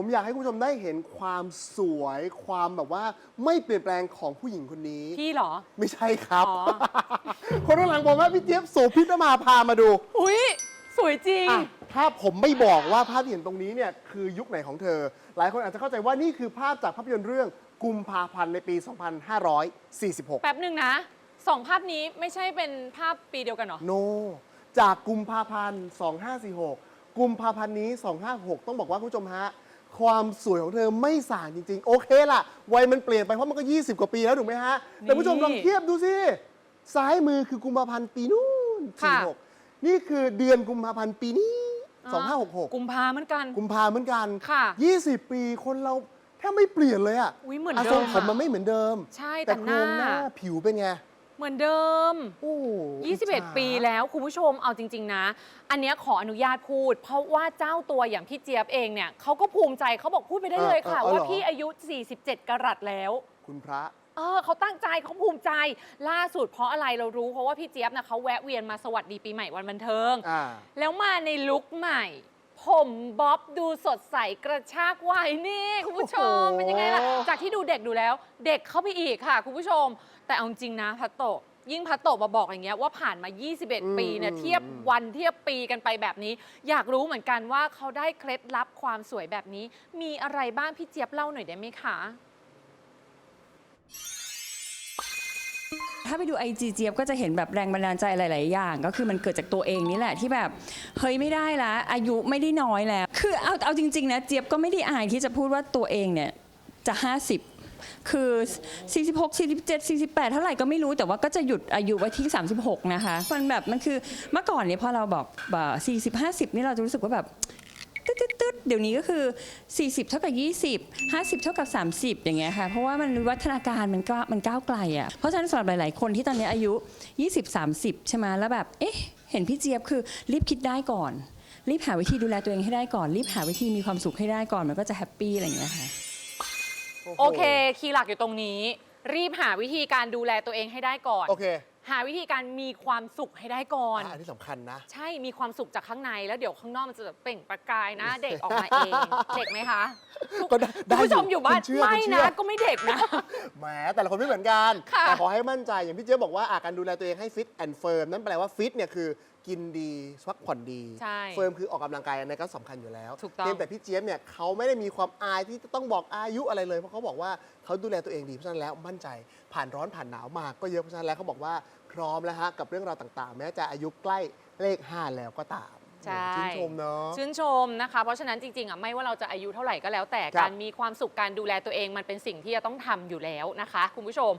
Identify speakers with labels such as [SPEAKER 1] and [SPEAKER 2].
[SPEAKER 1] ผมอยากให้คุณผู้ชมได้เห็นความสวยความแบบว่าไม่เปลี่ยนแปลงของผู้หญิงคนนี้
[SPEAKER 2] พี่เหรอ
[SPEAKER 1] ไม่ใช่ครับ
[SPEAKER 2] อ๋อ
[SPEAKER 1] คนข้างหลังผมว่าพี่เจี๊ยบโสพิธมาพามาดู
[SPEAKER 2] อุ้ยสวยจริง
[SPEAKER 1] อะถ้าผมไม่บอกว่าภาพที่เห็นตรงนี้เนี่ยคือยุคไหนของเธอ หลายคนอาจจะเข้าใจว่านี่คือภาพจากภาพยนตร์เรื่องกุมภาพันธ์ในปี 2546
[SPEAKER 2] แป๊บหนึ่งนะสองภาพนี้ไม่ใช่เป็นภาพปีเดียวกันเหรอ
[SPEAKER 1] โน จากกุมภาพันธ์ 2546 กุมภาพันธ์นี้ 256 ต้องบอกว่าคุณผู้ชมฮะ ความสวยของเธอไม่ส่างจริง ๆ โอเคล่ะ วัยมันเปลี่ยนไปเพราะมันก็ 20 กว่าปีแล้วถูกไหมฮะ แต่คุณผู้ชม
[SPEAKER 2] นี่
[SPEAKER 1] ลองเทียบดูสิ ซ้ายมือคือกุมภาพันธ์ปีนู้น
[SPEAKER 2] ค่ะ
[SPEAKER 1] 46 นี่คือเดือนกุมภาพันธ์ปีนี้ 2566
[SPEAKER 2] กุมภาเหมือนกัน
[SPEAKER 1] กุมภาเหมือนกัน
[SPEAKER 2] ค่ะ
[SPEAKER 1] 20 ปีคนเราแทบไม่เปลี่ยนเลยอะ
[SPEAKER 2] อุ๊ยเหมือนะเดิ
[SPEAKER 1] ทรง
[SPEAKER 2] ม
[SPEAKER 1] ผม
[SPEAKER 2] อะ
[SPEAKER 1] มันไม่เหมือนเดิม
[SPEAKER 2] ใช่
[SPEAKER 1] แต่
[SPEAKER 2] แต่
[SPEAKER 1] โค
[SPEAKER 2] ห
[SPEAKER 1] ร
[SPEAKER 2] น้า
[SPEAKER 1] งหน้าผิวเป็นไง
[SPEAKER 2] เหมือนเดิม
[SPEAKER 1] โอ้อิจฉา
[SPEAKER 2] 21 ปีแล้วคุณผู้ชมเอาจริง ๆ นะ อันเนี้ยขออนุญาตพูด เพราะว่าเจ้าตัวอย่างพี่เจี๊ยบเองเนี่ยเขาก็ภูมิใจเขาบอกพูดไปได้เลยค่ะ
[SPEAKER 1] เออเออ
[SPEAKER 2] ว่า
[SPEAKER 1] เหรอ
[SPEAKER 2] พี่อายุ 47กรัตแล้ว
[SPEAKER 1] คุณพระ
[SPEAKER 2] เออเขาตั้งใจเขาภูมิใจล่าสุดเพราะอะไรเรารู้เพราะว่าพี่เจี๊ยบนะเขาแวะเวียนมาสวัสดีปีใหม่วันบันเทิง
[SPEAKER 1] อ่า
[SPEAKER 2] แล้วมาในลุคใหม่ ผมบ๊อบดูสดใสกระชากวัยนี่ คุณผู้ชม
[SPEAKER 1] โอ้โห
[SPEAKER 2] เป็นยังไงล่ะ จากที่ดูเด็กดูแล้ว เด็กเข้าไปอีกค่ะ คุณผู้ชม แต่เอาจริงนะพัตโตะยิ่งพัตโตะมาบอกอย่างเงี้ยว่าผ่านมา 21 ปีเนี่ยเทียบวันเทียบปีกันไปแบบนี้ อยากรู้เหมือนกันว่าเขาได้เคล็ดลับความสวยแบบนี้ มีอะไรบ้างพี่เจี๊ยบเล่าหน่อยได้ไหมคะ
[SPEAKER 3] ถ้าไปดูไอจีเจี๊ยบก็จะเห็นแบบแรงบันดาลใจหลาย ๆ อย่าง ก็คือมันเกิดจากตัวเองนี่แหละที่แบบเฮ้ยไม่ได้ละอายุไม่ได้น้อยแล้ว คือเอาเอาจริง ๆ นะเจี๊ยบก็ไม่ได้อายที่จะพูดว่าตัวเองเนี่ยจะ 50คือ 46 47 48 เท่าไหร่ก็ไม่รู้ แต่ว่าก็จะหยุดอายุไว้ที่ 36 นะคะ มันแบบ มันคือ เมื่อก่อนเนี่ยพอเราบอกแบบ40 50 นี่เราจะรู้สึกว่าแบบ ตึ๊ดตึ๊ดตึ๊ดเดี๋ยวนี้ก็คือ 40 เท่ากับ 20 50 เท่ากับ 30 อย่างเงี้ยค่ะ เพราะว่ามันวิวัฒนาการมันก็มันก้าวไกลอะเพราะฉะนั้นสำหรับหลาย ๆ คนที่ตอนนี้อายุ 20 30 ใช่ไหมแล้วแบบเอ๊ะเห็นพี่เจี๊ยบคือรีบคิดได้ก่อน รีบหาวิธีดูแลตัวเองให้ได้ก่อน รีบหาวิธีมีความสุขให้ได้ก่อนมันก็จะแฮปปี้อะไรอย่างเงี้ยค่ะ
[SPEAKER 2] โอเค คีย์หลักอยู่ตรงนี้ รีบหาวิธีการดูแลตัวเองให้ได้ก่อน
[SPEAKER 1] โอเค
[SPEAKER 2] หาวิธีการมีความสุขให้ได้ก่อน
[SPEAKER 1] อะอันนี้สำคัญนะ
[SPEAKER 2] ใช่มีความสุขจากข้างในแล้วเดี๋ยวข้างนอกมันจะแบบเปล่งประกายนะ เด็กออกมาเองเด็กไหมคะ
[SPEAKER 1] ก็ได้
[SPEAKER 2] คุณ
[SPEAKER 1] ได้
[SPEAKER 2] ผู้ชมอยู่บ้าน
[SPEAKER 1] คุณเชื่อ
[SPEAKER 2] ไม่
[SPEAKER 1] คุณเชื่
[SPEAKER 2] นะ
[SPEAKER 1] อ
[SPEAKER 2] ก็ไม่เด็กนะ
[SPEAKER 1] แหมแต่ละคนไม่เหมือนกัน
[SPEAKER 2] ค่ะ
[SPEAKER 1] แต่ขอให้มั่นใจอย่างพี่เจี๊ยบบอกว่าอาการดูแลตัวเองให้ฟิตแอนด์เฟิร์มนั่นแปลว่าฟิตเนี่ยคือกินดีพักผ่อนดี
[SPEAKER 2] ใช่
[SPEAKER 1] เฟิร์มคือออกกำลังกายอันนั้นก็สำคัญอยู่แล้ว
[SPEAKER 2] ถูกต้อง
[SPEAKER 1] เพียงแต่พี่เจี๊ยบเนี่ยเขาไม่ได้มีความอายที่จะต้องบอกอายุอะไรเลย เพราะเขาบอกว่าเขาดูแลตัวเองดีเพราะฉะนั้นแล้วมั่นใจผ่านร้อนผ่านหนาวมาก็เยอะเพราะฉะนั้นแล้วเขาบอกว่า พร้อมแล้วฮะกับเรื่องราวต่างๆ แม้จะอายุใกล้เลขห้าแล้วก็ตาม
[SPEAKER 2] ใช่
[SPEAKER 1] ชื่นชมเนาะ
[SPEAKER 2] ชื่นชมนะคะ เพราะฉะนั้นจริงๆอะไม่ว่าเราจะอายุเท่าไหร่ก็แล้วแต่
[SPEAKER 1] ครับ
[SPEAKER 2] การมีความสุขการดูแลตัวเองมันเป็นสิ่งที่จะต้องทำอยู่แล้วนะคะ คุณผู้ชม